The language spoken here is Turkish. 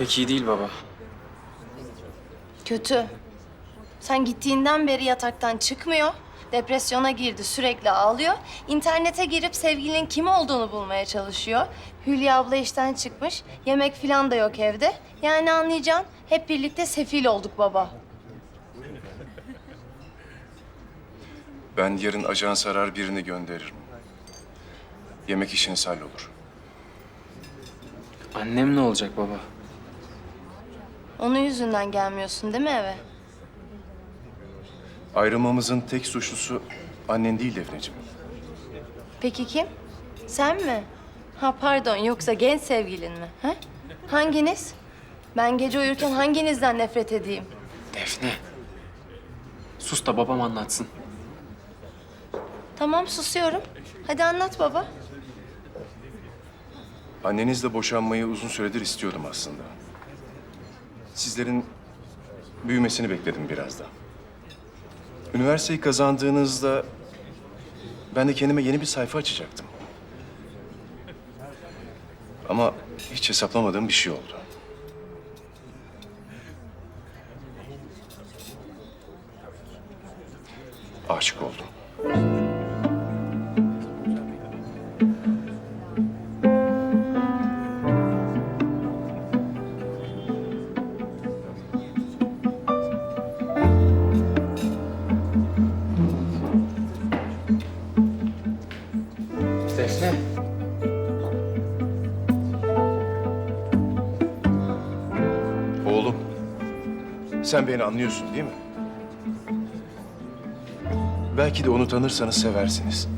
Pek iyi değil baba. Kötü. Sen gittiğinden beri yataktan çıkmıyor. Depresyona girdi, sürekli ağlıyor. İnternete girip sevgilinin kim olduğunu bulmaya çalışıyor. Hülya abla işten çıkmış. Yemek falan da yok evde. Yani anlayacaksın hep birlikte sefil olduk baba. Ben yarın ajans arar birini gönderirim. Yemek işiniz hallolur. Annem ne olacak baba? Onun yüzünden gelmiyorsun değil mi eve? Ayrılmamızın tek suçlusu annen değil Defneciğim. Peki kim? Sen mi? Ha pardon yoksa genç sevgilin mi? Ha? Hanginiz? Ben gece uyurken hanginizden nefret edeyim? Defne. Sus da babam anlatsın. Tamam susuyorum. Hadi anlat baba. Annenizle boşanmayı uzun süredir istiyordum aslında. Sizlerin büyümesini bekledim biraz da. Üniversiteyi kazandığınızda ben de kendime yeni bir sayfa açacaktım. Ama hiç hesaplamadığım bir şey oldu. Aşık oldum. Defne. Oğlum, sen beni anlıyorsun değil mi? Belki de onu tanırsanız seversiniz.